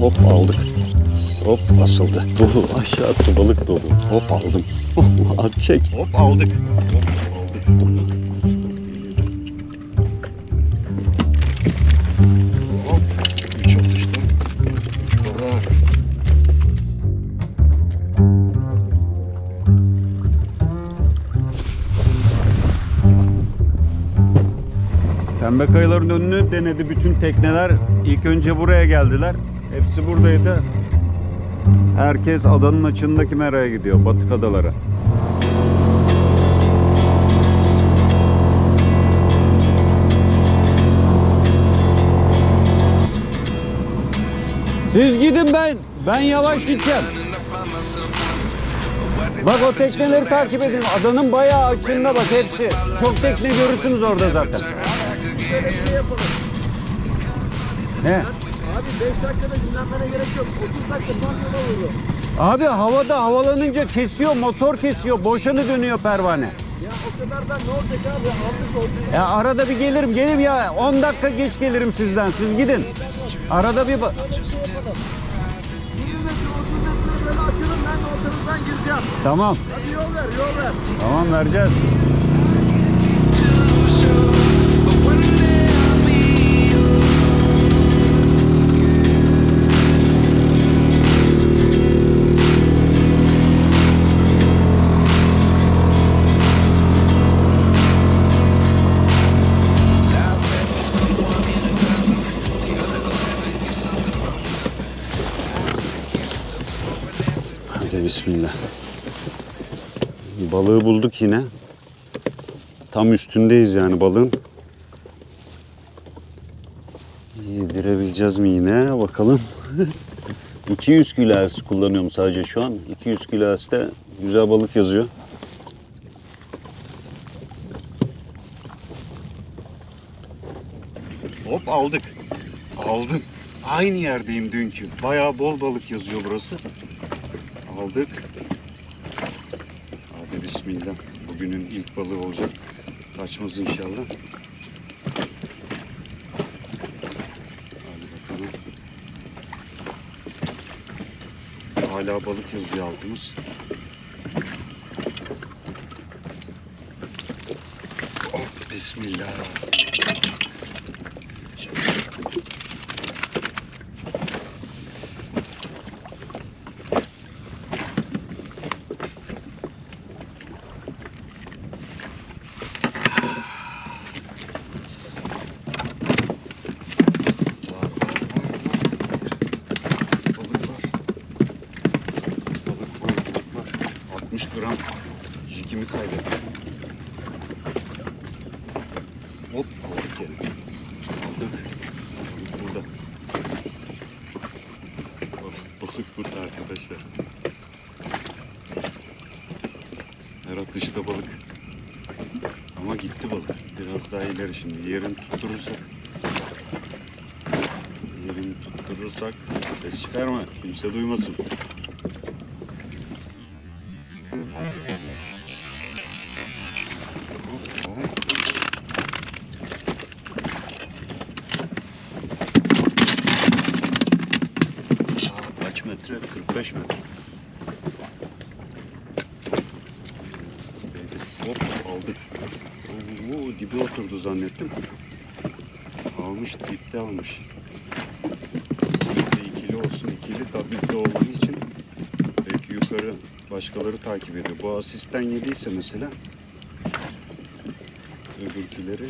Hop aldık. Hop asıldı. Dolu aşağısı balık dolu. Hop aldım. At çek. Hop aldık. Hop kayaların önünü denedi bütün tekneler. İlk önce buraya geldiler. Hepsi buradaydı. Herkes adanın açığındaki meraya gidiyor. Batık adalara. Siz gidin ben. Ben yavaş gideceğim. Bak o tekneleri takip edin. Adanın bayağı açığında bak hepsi. Çok tekne görürsünüz orada zaten. Ne? Abi 5 dakikada dinlenmene gerek yok. 30 dakika tam yola vurdu. Abi havada havalanınca kesiyor, motor kesiyor, boşanı dönüyor pervane. Ya o kadar da ne olacak abi? Aldık oldu. Ya arada bir gelirim, gelirim ya 10 dakika geç gelirim sizden. Siz gidin. Arada bir ba- 20 metre 30 metre böyle açılın ben de ortadan gireceğim. Tamam. Hadi yol ver yol ver. Tamam vereceğiz. Balığı bulduk yine. Tam üstündeyiz yani balığın. Yedirebileceğiz mi yine? Bakalım. 200 kilo kullanıyorum sadece şu an. 200 kilo güzel balık yazıyor. Hop aldık. Aldım. Aynı yerdeyim dünkü. Bayağı bol balık yazıyor burası. Aldık. Bismillah. Bugünün ilk balığı olacak. Kaçmaz inşallah. Hadi bakalım. Hala balık yazıyor altımız. Hop bismillah. Var, var, var, var. Balık var. Balık var, balık var. 60 gram jikimi kaybettim. Hop aldık gene. Aldık. Balık burada. Balık, balık burada arkadaşlar. Her atışta balık. Ama gitti balık. Biraz daha ileri şimdi. Yerini tutturursak Yerini tutturursak ses çıkarma. Kimse duymasın. Metre? 45 metre. Hop aldık. Oo, dibe oturdu zannettim. Almış, dipte almış. Dipte ikili olsun, ikili dipte olduğu için belki yukarı başkaları takip ediyor. Bu asisten yediyse mesela öbürküleri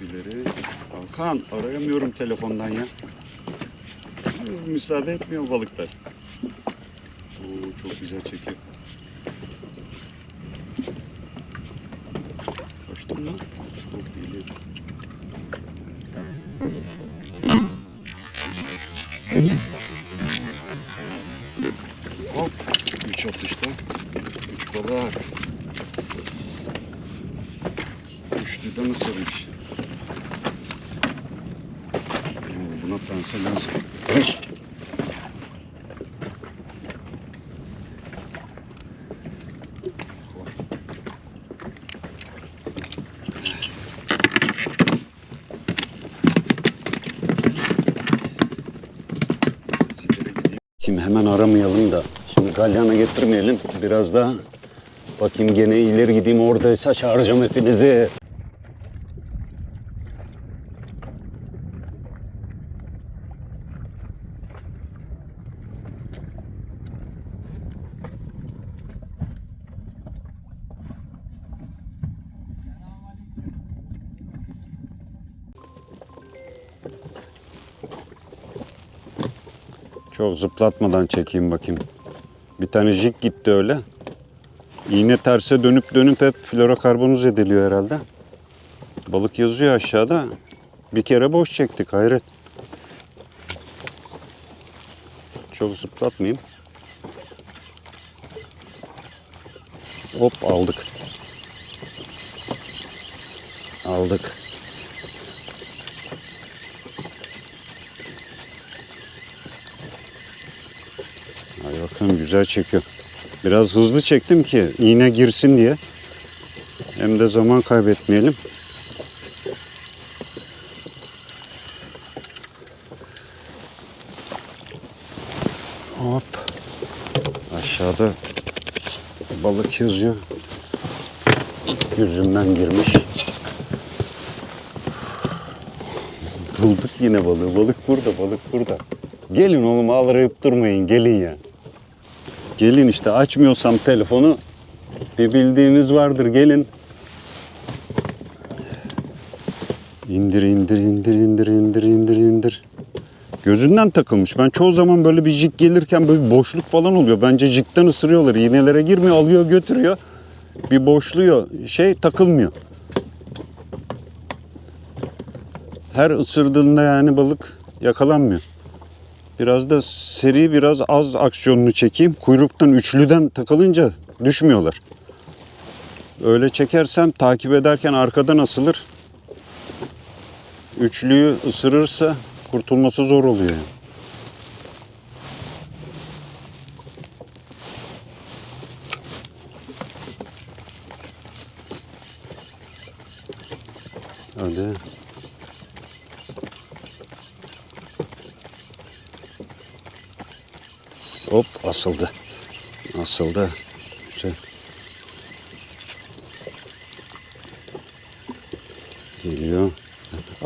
öbürküleri Hakan arayamıyorum telefondan ya. Müsaade etmiyor balıklar. Oo, çok güzel çekiyor. Koştun mu? Çok iyi. Hop. Üç atışta. Üçlü de mısırmış. Buna pense lazım. Şimdi hemen aramayalım da. Şimdi kalyana getirmeyelim. Biraz daha bakayım gene ileri gideyim oradaysa çağıracağım hepinizi. Çok zıplatmadan çekeyim bakayım. Bir tane jig gitti öyle. İğne terse dönüp dönüp hep florokarbonuz ediliyor herhalde. Balık yazıyor aşağıda. Bir kere boş çektik hayret. Çok zıplatmayayım. Hop aldık. Aldık. Bakalım güzel çekiyor. Biraz hızlı çektim ki iğne girsin diye. Hem de zaman kaybetmeyelim. Hop. Aşağıda balık yazıyor. Yüzümden girmiş. Bulduk yine balığı. Balık burada, balık burada. Gelin oğlum ağlayıp durmayın, gelin ya. Gelin işte açmıyorsam telefonu bir bildiğiniz vardır gelin. İndir indir indir indir indir indir indir. Gözünden takılmış. Ben çoğu zaman böyle bir jig gelirken böyle bir boşluk falan oluyor. Bence jigten ısırıyorlar. İğnelere girmiyor, alıyor götürüyor. Bir boşluyor. Şey takılmıyor. Her ısırdığında yani balık yakalanmıyor. Biraz da seri biraz az aksiyonunu çekeyim. Kuyruktan üçlüden takılınca düşmüyorlar. Öyle çekersem takip ederken arkadan asılır. Üçlüyü ısırırsa kurtulması zor oluyor. yani. Hadi. Hop asıldı. Asıldı. Güzel. Geliyor.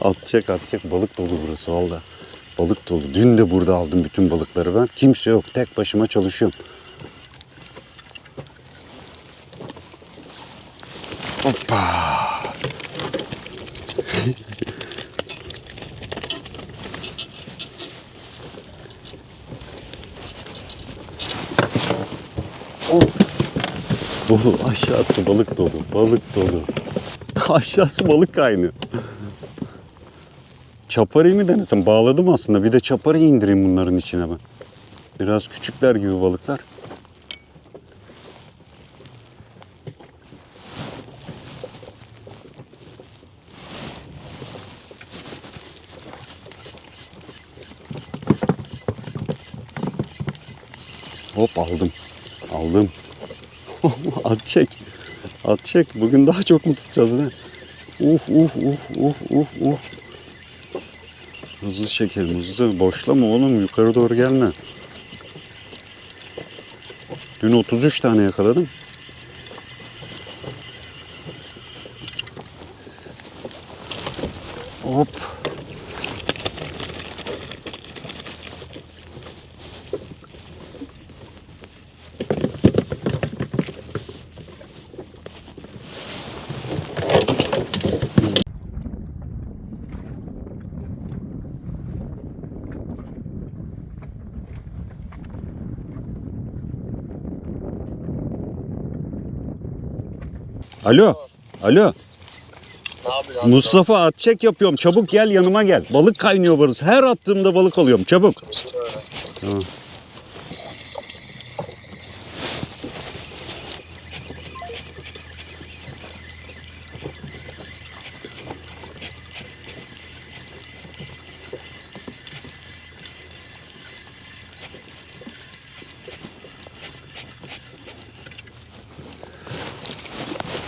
Atacak atacak balık dolu burası valla. Balık dolu. Dün de burada aldım bütün balıkları ben. Kimse yok. Tek başıma çalışıyorum. Hoppa. Dolu aşağısı balık dolu. Balık dolu. Aşağısı balık kaynıyor. Çaparıyı mı denesem? Bağladım aslında. Bir de çaparıyı indireyim bunların içine ben. Biraz küçükler gibi balıklar. Hop aldım. Aldım. At çek. At çek. Bugün daha çok mu tutacağız ne? Uf uf uf uf uf uf. Hızlı çekelim hızlı. Boşlama oğlum yukarı doğru gelme. Dün 33 tane yakaladım. Hop. Alo. Alo. Yapıyorsun? Mustafa at çek yapıyorum. Çabuk gel yanıma gel. Balık kaynıyor burası. Her attığımda balık alıyorum. Çabuk. Tamam.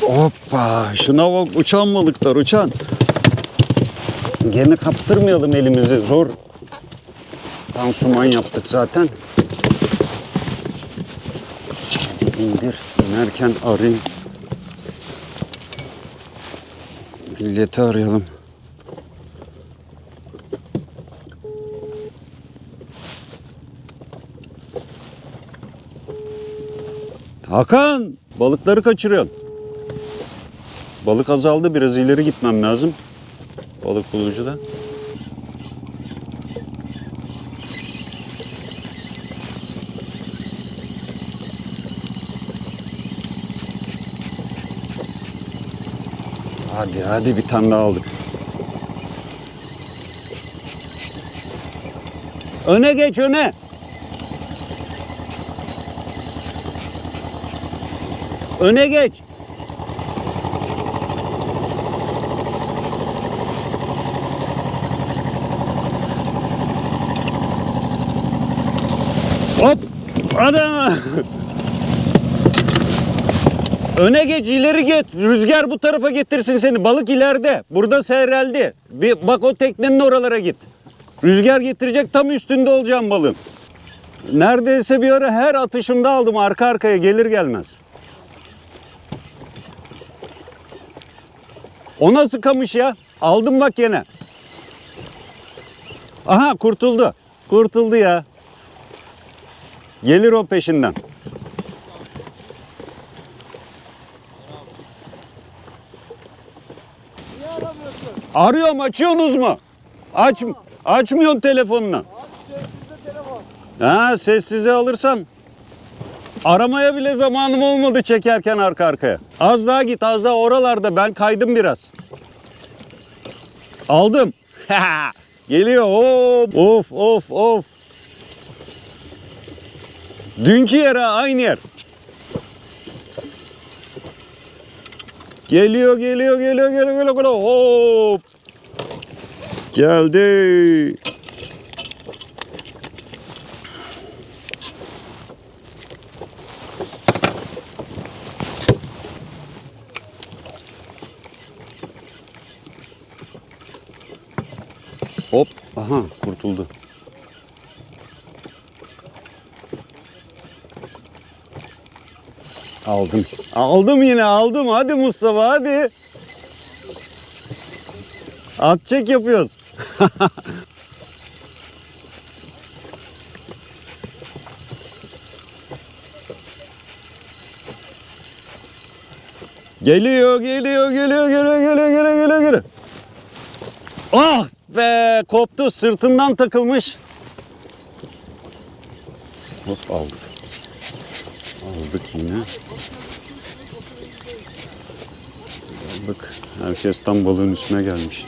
Hoppa şuna bak uçan balıklar uçan. Gene kaptırmayalım elimizi zor. Pansuman yaptık zaten. İndir. İnerken arayayım. Milleti arayalım. Hakan! Balıkları kaçırıyorsun. Balık azaldı. Biraz ileri gitmem lazım. Balık bulucuda. Hadi hadi bir tane daha aldık. Öne geç öne. Öne geç. Hop. Hadi. Öne geç, ileri git. Rüzgar bu tarafa getirsin seni. Balık ileride. Burada seyreldi. Bir bak o teknenin oralara git. Rüzgar getirecek tam üstünde olacağım balığın. Neredeyse bir ara her atışımda aldım arka arkaya gelir gelmez. O nasıl kamış ya? Aldım bak yine. Aha kurtuldu. Kurtuldu ya. Gelir o peşinden. Arıyorum açıyorsunuz mu? Aç, açmıyorsun telefonunu. Ha sessize alırsam aramaya bile zamanım olmadı çekerken arka arkaya. Az daha git az daha oralarda ben kaydım biraz. Aldım. Geliyor. Of of of. Dünkü yer ha, aynı yer. Geliyor geliyor geliyor geliyor geliyor. geliyor. Hop. Geldi. Hop. Aha kurtuldu. Aldım. Aldım yine aldım. Hadi Mustafa hadi. At çek yapıyoruz. geliyor, geliyor, geliyor, geliyor, geliyor, geliyor, geliyor, geliyor. Ah be koptu sırtından takılmış. Hop aldık. Aldık yine. Aldık. Herkes tam balığın üstüne gelmiş.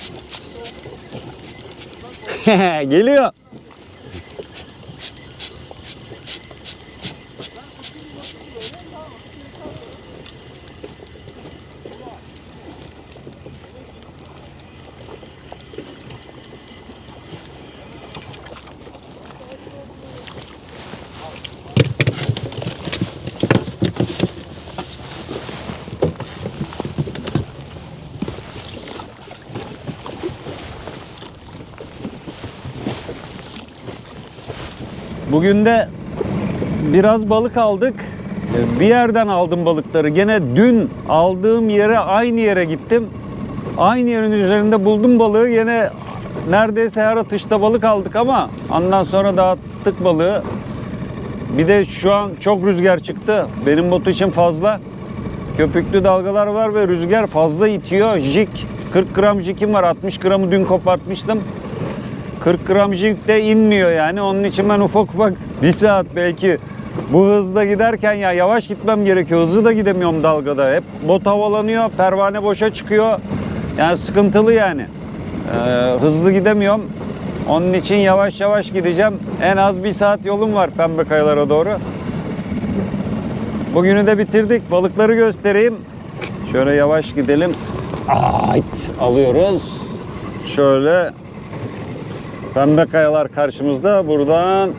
Geliyor. Bugün de biraz balık aldık. Bir yerden aldım balıkları. Gene dün aldığım yere aynı yere gittim. Aynı yerin üzerinde buldum balığı. Gene neredeyse her atışta balık aldık ama ondan sonra dağıttık balığı. Bir de şu an çok rüzgar çıktı. Benim botu için fazla. Köpüklü dalgalar var ve rüzgar fazla itiyor. Jig 40 gram jikim var. 60 gramı dün kopartmıştım. 40 gram jig de inmiyor yani. Onun için ben ufak ufak bir saat belki bu hızda giderken ya yavaş gitmem gerekiyor. Hızlı da gidemiyorum dalgada. Hep bot havalanıyor, pervane boşa çıkıyor. Yani sıkıntılı yani. Ee, hızlı gidemiyorum. Onun için yavaş yavaş gideceğim. En az bir saat yolum var Pembe Kayalara doğru. Bugünü de bitirdik. Balıkları göstereyim. Şöyle yavaş gidelim. Ait alıyoruz. Şöyle Pembe kayalar karşımızda. Buradan